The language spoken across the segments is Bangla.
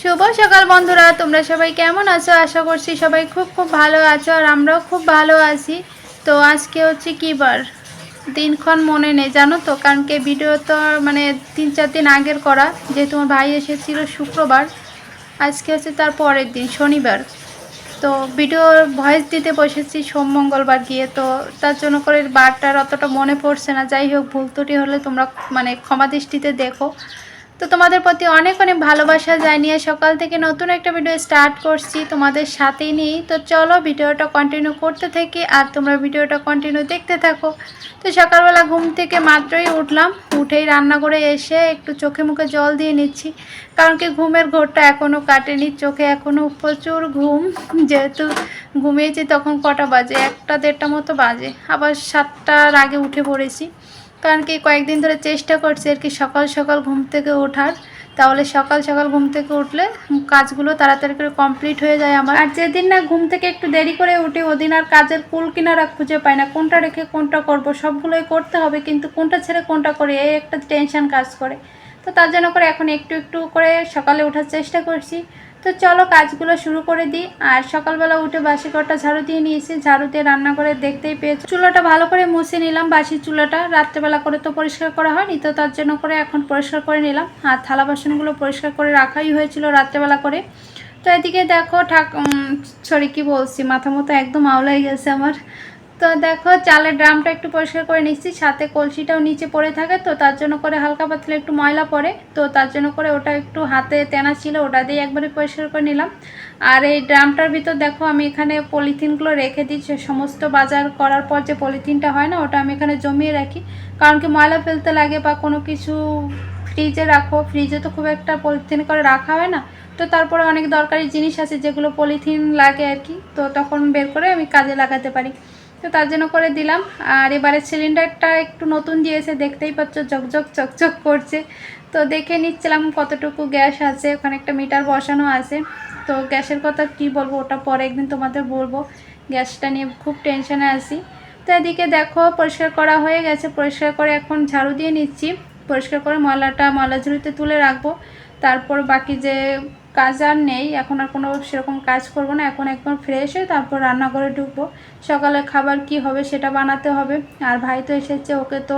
শুভ সকাল বন্ধুরা, তোমরা সবাই কেমন আছো? আশা করছি সবাই খুব খুব ভালো আছো আর আমরাও খুব ভালো আছি। তো আজকে হচ্ছে কি বার? দিনক্ষণ মনে নেই, জানো তো? কারণ কি ভিডিও তো মানে তিন চার দিন আগের করা যেহেতু আমার ভাই এসেছিল শুক্রবার, আজকে হচ্ছে তার পরের দিন, শনিবার। তো ভিডিওর ভয়েস দিতে বসেছি সোম, মঙ্গলবার গিয়ে, তো তার জন্য করে বারটার অতটা মনে পড়ছে না। যাই হোক, ভুল ত্রুটি হলে তোমরা মানে ক্ষমা দৃষ্টিতে দেখো। তো তোমাদের প্রতি অনেক অনেক ভালোবাসা জানিয়ে সকাল থেকে নতুন একটা ভিডিও স্টার্ট করছি। তোমাদের সাথেই নিই। তো চলো ভিডিওটা কন্টিনিউ করতে থাকি আর তোমরা ভিডিওটা কন্টিনিউ দেখতে থাকো। তো সকালবেলা ঘুম থেকে মাত্রই উঠলাম। উঠেই রান্না করে এসে একটু চোখে মুখে জল দিয়ে নিচ্ছি। কারণ কি ঘুমের ঘোরটা এখনও কাটেনি। চোখে এখনও প্রচুর ঘুম। যেহেতু ঘুমিয়েছি তখন কটা বাজে? একটা দেড়টা মতো বাজে। আবার সাতটার আগে উঠে পড়েছি। কারণ কি কয়েকদিন ধরে চেষ্টা করছি আর কি সকাল সকাল ঘুম থেকে ওঠার। তাহলে সকাল সকাল ঘুম থেকে উঠলে কাজগুলো তাড়াতাড়ি করে কমপ্লিট হয়ে যায় আমার। আর যেদিন না ঘুম থেকে একটু দেরি করে উঠি, ওদিন আর কাজের কুল কিনারা খুঁজে পাই না। কোনটা রেখে কোনটা করব, সবগুলোই করতে হবে, কিন্তু কোনটা ছেড়ে কোনটা করে, এই একটা টেনশন কাজ করে। তো তার জন্য করে এখন একটু একটু করে সকালে ওঠার চেষ্টা করছি। তো চলো কাজগুলো শুরু করে দিই। আর সকালবেলা উঠে বাসি ঘরটা ঝাড়ু দিয়ে নিয়েছি। ঝাড়ু দিয়ে রান্না করে দেখতেই পেয়েছি। চুলাটা ভালো করে মুছে নিলাম বাসি চুলাটা। রাত্রেবেলা করে তো পরিষ্কার করা হয়নি, তো তার জন্য করে এখন পরিষ্কার করে নিলাম। আর থালা বাসনগুলো পরিষ্কার করে রাখাই হয়েছিল রাত্রেবেলা করে। তো এদিকে দেখো ঠাক সরি কি বলছি? মাথা মতো একদম আওলাই গেছে আমার। তো দেখো, চালের ড্রামটা একটু পরিষ্কার করে নিচ্ছি। সাথে কলসিটাও নিচে পড়ে থাকে, তো তার জন্য করে হালকা পাতলা একটু ময়লা পড়ে। তো তার জন্য করে ওটা একটু হাতে তেনা ছিল, ওটা দিয়ে একবারে পরিষ্কার করে নিলাম। আর এই ড্রামটার ভিতর দেখো, আমি এখানে পলিথিনগুলো রেখে দিচ্ছি সমস্ত বাজার করার পর যে পলিথিনটা হয় না, ওটা আমি এখানে জমিয়ে রাখি। কারণ কি, ময়লা ফেলতে লাগে বা কোনো কিছু ফ্রিজে রাখো, ফ্রিজে তো খুব একটা পলিথিন করে রাখা হয় না। তো তারপরে অনেক দরকারি জিনিস আছে যেগুলো পলিথিন লাগে আর কি, তো তখন বের করে আমি কাজে লাগাতে পারি। তো তার জন্য করে দিলাম। আর এবারে সিলিন্ডারটা একটু নতুন দিয়েছে, দেখতেই পাচ্ছ ঝকঝক চকচক করছে। তো দেখে নিচ্ছিলাম কতটুকু গ্যাস আছে, ওখানে একটা মিটার বসানো আছে। তো গ্যাসের কথা কি বলব, ওটা পরে একদিন তোমাদের বলব। গ্যাসটা নিয়ে খুব টেনশনে আছি। তো এদিকে দেখো, পরিষ্কার করা হয়ে গেছে। পরিষ্কার করে এখন ঝাড়ু দিয়ে নিচ্ছি। পরিষ্কার করে ময়লাটা ময়লা ঝুড়িতে তুলে রাখব। তারপর বাকি যে কাজ আর নেই, এখন আর কোনো সেরকম কাজ করব না। এখন একদম ফ্রেশ হয়ে তারপর রান্নাঘরে ঢুকবো। সকালে খাবার কি হবে সেটা বানাতে হবে। আর ভাই তো এসেছে, ওকে তো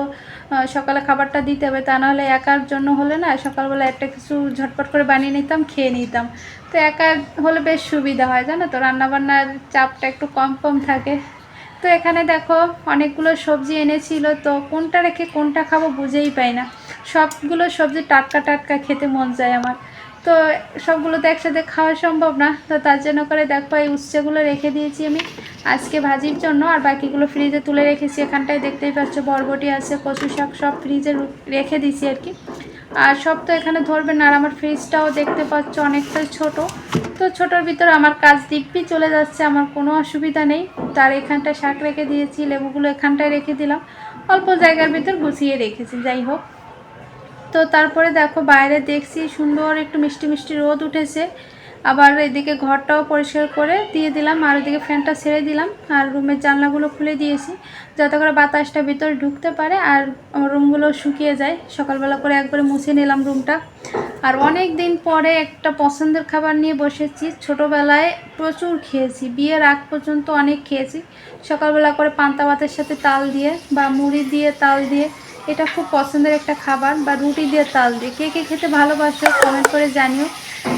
সকালে খাবারটা দিতে হবে। তা নাহলে একার জন্য হলে না, সকালবেলা একটা কিছু ঝটপট করে বানিয়ে নিতাম, খেয়ে নিতাম। তো একা হলে বেশ সুবিধা হয়, জানো তো? রান্নাবান্নার চাপটা একটু কম কম থাকে। তো এখানে দেখো, অনেকগুলো সবজি এনেছিল। তো কোনটা রেখে কোনটা খাব বুঝেই পাই না। সবগুলো সবজি টাটকা টাটকা খেতে মন যায় আমার। তো সবগুলো তো একসাথে খাওয়া সম্ভব না, তো তার জন্য করে দেখো এই উচ্ছেগুলো রেখে দিয়েছি আমি আজকে ভাজির জন্য, আর বাকিগুলো ফ্রিজে তুলে রেখেছি। এখানটায় দেখতেই পাচ্ছ, বরবটি আছে, কচু শাক সব ফ্রিজে রেখে দিয়েছি আর কি। আর সব তো এখানে ধরবে না, আর আমার ফ্রিজটাও দেখতে পাচ্ছ অনেকটাই ছোট। তো ছোটোর ভিতরে আমার কাজ দিব্যি চলে যাচ্ছে, আমার কোনো অসুবিধা নেই। তার এখানটায় শাক রেখে দিয়েছি, লেবুগুলো এখানটায় রেখে দিলাম। অল্প জায়গার ভিতর গুছিয়ে রেখেছি, যাই হোক। তো তারপরে দেখো বাইরে দেখছি সুন্দর একটু মিষ্টি মিষ্টি রোদ উঠেছে। আবার এদিকে ঘরটাও পরিষ্কার করে দিয়ে দিলাম, আর এদিকে ফ্যানটা ছেড়ে দিলাম, আর রুমের জানলাগুলো খুলে দিয়েছি। যাতে করে বাতাসটা ভিতরে ঢুকতে পারে আর রুমগুলো শুকিয়ে যায়। সকালবেলা করে একবারে মুছে নিলাম রুমটা। আর অনেক দিন পরে একটা পছন্দের খাবার নিয়ে বসেছি। ছোটোবেলায় প্রচুর খেয়েছি, বিয়ের আগ পর্যন্ত অনেক খেয়েছি। সকালবেলা করে পান্তা ভাতের সাথে তাল দিয়ে বা মুড়ি দিয়ে তাল দিয়ে এটা খুব পছন্দের একটা খাবার, বা রুটি দিয়ে তাল দিয়ে। কে কে খেতে ভালোবাসো কমেন্ট করে জানিও।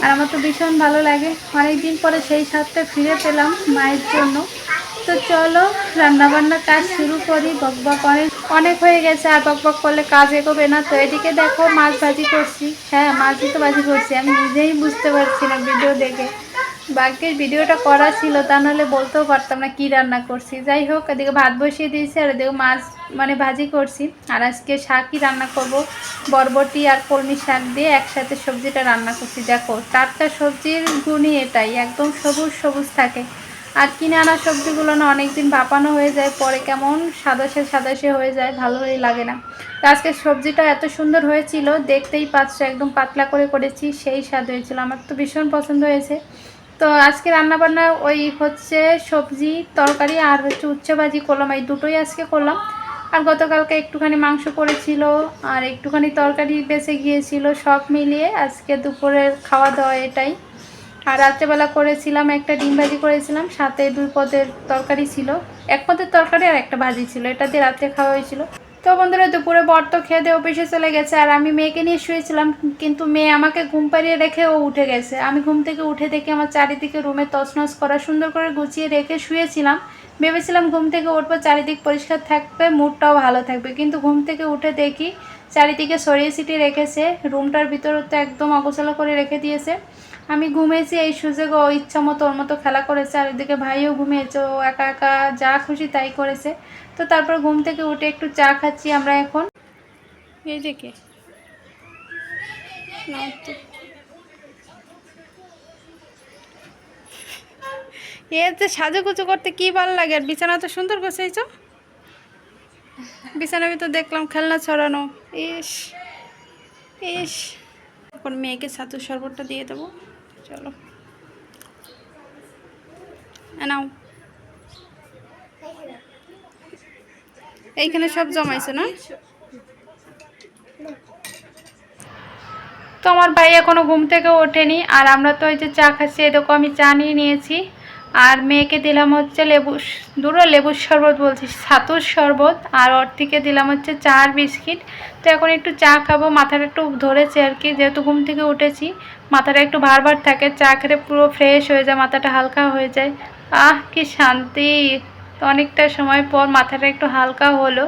আর আমার তো ভীষণ ভালো লাগে। অনেক দিন পরে সেই স্বাদটা ফিরে পেলাম মায়ের জন্য। তো চলো, রান্নাবান্নার কাজ শুরু করি। বকবক অনেক অনেক হয়ে গেছে, আর বকবক করলে কাজ এগোবে না। তো এদিকে দেখো, মাছ ভাজি করছি। হ্যাঁ মাছই তো ভাজি করছি। আমি নিজেই বুঝতে পারছি না ভিডিও দেখে। বাকির ভিডিওটা করা ছিল, তা নাহলে বলতেও পারতাম না কি রান্না করছি। যাই হোক, এদিকে ভাত বসিয়ে দিয়েছি আর এদিকে মাছ মানে ভাজি করছি। আর আজকে শাকই রান্না করব, বরবটি আর কলমি শাক দিয়ে একসাথে সবজিটা রান্না করছি। দেখো, টাটকা সবজির গুণই এটাই, একদম সবুজ সবুজ থাকে। আর কিনে আনা সবজিগুলো না অনেকদিন ভাপানো হয়ে যায়, পরে কেমন সাদাসে সাদাসে হয়ে যায়, ভালোই লাগে না। তো আজকে সবজিটা এত সুন্দর হয়েছিল, দেখতেই পাচ্ছ, একদম পাতলা করে করেছি, সেই স্বাদ হয়েছিল। আমার তো ভীষণ পছন্দ হয়েছে। তো আজকে রান্নাবান্না ওই হচ্ছে সবজি, তরকারি আর হচ্ছে উচ্চ ভাজি করলাম। এই দুটোই আজকে করলাম। আর গতকালকে একটুখানি মাংস করেছিল আর একটুখানি তরকারি বেঁচে গিয়েছিল, সব মিলিয়ে আজকে দুপুরের খাওয়া দাওয়া এটাই। আর রাত্রেবেলা করেছিলাম, একটা ডিম ভাজি করেছিলাম, সাথে দুই পদের তরকারি ছিল। এক পদের তরকারি আর একটা ভাজি ছিল। এটা দিয়ে রাত্রে খাওয়া হয়েছিল। তো বন্ধুরা, দুপুরে বর তো খেয়ে দিয়ে অফিসে চলে গেছে আর আমি মেয়েকে নিয়ে শুয়েছিলাম, কিন্তু মেয়ে আমাকে ঘুম পাড়িয়ে রেখে ও উঠে গেছে। আমি ঘুম থেকে উঠে দেখে আমার চারিদিকে রুমে তছনছ করা, সুন্দর করে গুছিয়ে রেখে শুয়েছিলাম। ভেবেছিলাম ঘুম থেকে উঠবো, চারিদিক পরিষ্কার থাকবে মুডটাও ভালো থাকবে, কিন্তু ঘুম থেকে উঠে দেখি চারিদিকে সরিয়ে ছিটিয়ে রেখেছে। রুমটার ভিতর তো একদম অগোছালো করে রেখে দিয়েছে। আমি ঘুমিয়েছি এই সুযোগে ও ইচ্ছা মতো ওর মতো খেলা করেছে। আর এদিকে ভাইও ঘুমিয়েছে, ও একা একা যা খুশি তাই করেছে। তো তারপর ঘুম থেকে উঠে একটু চা খাচ্ছি আমরা এখন। এই যে কে? যে সাজুগুজু করতে কি ভালো লাগে? আর বিছানা তো সুন্দর গোছাইছ? বিছানার ভিতর দেখলাম খেলনা ছড়ানো। ইস ইস। এখন মেয়েকে ছাতু শরবতটা দিয়ে দেবো। চলো। নাও। এইখানে সব জমাইছে না? তো আমার ভাই এখনও ঘুম থেকে ওঠেনি, আর আমরা তো ওই যে চা খাচ্ছি এরকম আমি চা নিয়ে নিয়েছি। আর মেয়েকে দিলাম হচ্ছে লেবু দুটো লেবুর শরবত বলছি, ছাতুর শরবত আর ওর থেকে দিলাম হচ্ছে চা আর বিস্কিট। তো এখন একটু চা খাব, মাথাটা একটু ধরেছে আর কি, যেহেতু ঘুম থেকে উঠেছি, মাথাটা একটু ভার ভার থাকে, চা খেলে পুরো ফ্রেশ হয়ে যায়, মাথাটা হালকা হয়ে যায়। আহ, কি শান্তি। অনেকটা সময় পর মাথাটা একটু হালকা হলো।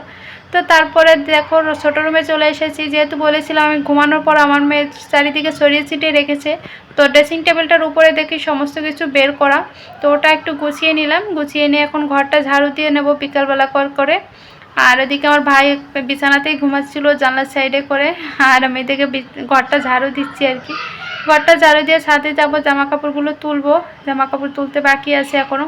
তো তারপরে দেখো ছোটো রুমে চলে এসেছি। যেহেতু বলেছিলাম আমি ঘুমানোর পর আমার মেয়ে চারিদিকে ছড়িয়ে ছিটিয়ে রেখেছে, তো ড্রেসিং টেবিলটার উপরে দেখি সমস্ত কিছু বের করা। তো ওটা একটু গুছিয়ে নিলাম। গুছিয়ে নিয়ে এখন ঘরটা ঝাড়ু দিয়ে নেব বিকালবেলা কর করে। আর ওদিকে আমার ভাই বিছানাতেই ঘুমাচ্ছিল জানলার সাইডে করে। আর আমি এদিকে ঘরটা ঝাড়ু দিচ্ছি আর কি। ঘরটা ঝাড়ু দিয়ে ছাদে যাব জামা কাপড়গুলো তুলবো। জামা কাপড় তুলতে বাকি আছে এখনও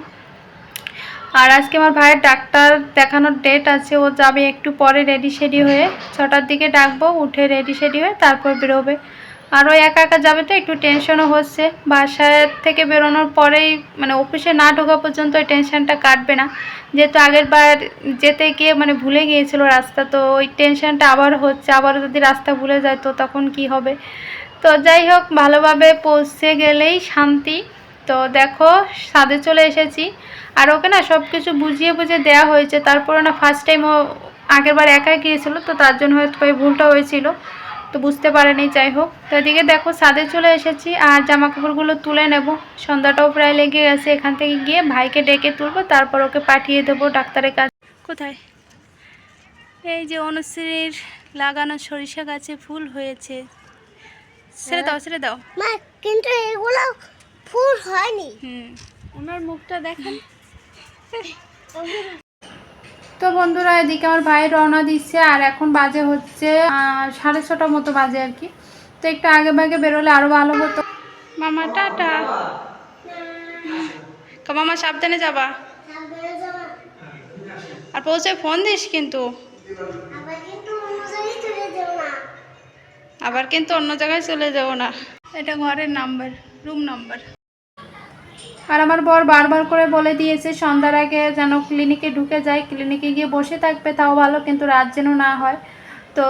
আর আজকে আমার ভাইয়ের ডাক্তার দেখানোর ডেট আছে, ও যাবে একটু পরে রেডি সেডি হয়ে ছটার দিকে ডাকবো, উঠে রেডি সেডি হয়ে তারপর বেরোবে। আর ও একা একা যাবে তো, একটু টেনশনও হচ্ছে। বাসায় থেকে বেরোনোর পরেই মানে অফিসে না ঢোকা পর্যন্ত ওই টেনশনটা কাটবে না। যেহেতু আগের বার যেতে গিয়ে মানে ভুলে গিয়েছিল রাস্তা, তো ওই টেনশনটা আবার হচ্ছে। আবার যদি রাস্তা ভুলে যায়, তো তখন কি হবে? তো যাই হোক, ভালোভাবে পৌঁছে গেলেই শান্তি। তো দেখো সাদে চলে এসেছি। আর ওকে না সব কিছু বুঝিয়ে বুঝিয়ে দেওয়া হয়েছে। তারপরে না ফার্স্ট টাইম ও আগেরবার একাই গিয়েছিল, তো তার জন্য হয়তো ভুলটা হয়েছিল। তো বুঝতে পারেনি, যাই হোক। তো এদিকে দেখো সাদে চলে এসেছি আর জামা কাপড়গুলো তুলে নেব। সন্ধ্যাটাও প্রায় লেগে গেছে এখান থেকে গিয়ে। ভাইকে ডেকে তুলবো, তারপর ওকে পাঠিয়ে দেবো ডাক্তারের কাছে। কোথায়? এই যে অনুশ্রীর লাগানো সরিষা গাছে ফুল হয়েছে। ছেড়ে দাও ছেড়ে দাও। কিন্তু এগুলো ফুল হয়নি। হুম ওনার মুখটা দেখেন। তো বন্ধুরা এদিকে আমার ভাই রওনা দিচ্ছে আর এখন বাজে হচ্ছে সাড়ে ছটার মতো বাজে আর কি। তো একটু আগে ভাগে বেরোলে আরও ভালো হতো। মামা টাটা। তো মামা সাবধানে যাবা। আর পৌঁছে ফোন দিস কিন্তু। আবার কিন্তু অন্য জায়গায় চলে যাও না আবার কিন্তু অন্য জায়গায় চলে যাব না। এটা ঘরের নাম্বার রুম নাম্বার। আর আমার বর বারবার করে বলে দিয়েছে, সন্ধ্যার আগে যেন ক্লিনিকে ঢুকে যায়, ক্লিনিকে গিয়ে বসে থাকবে, তাও ভালো, কিন্তু রাত যেন না হয়। তো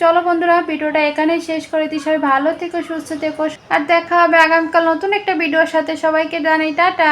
চলো বন্ধুরা, ভিডিওটা এখানেই শেষ করে দিই। সবাই ভালো থেকো, সুস্থ থেকো। আর দেখা হবে আগামীকাল নতুন একটা ভিডিওর সাথে। সবাইকে জানাই, টাটা।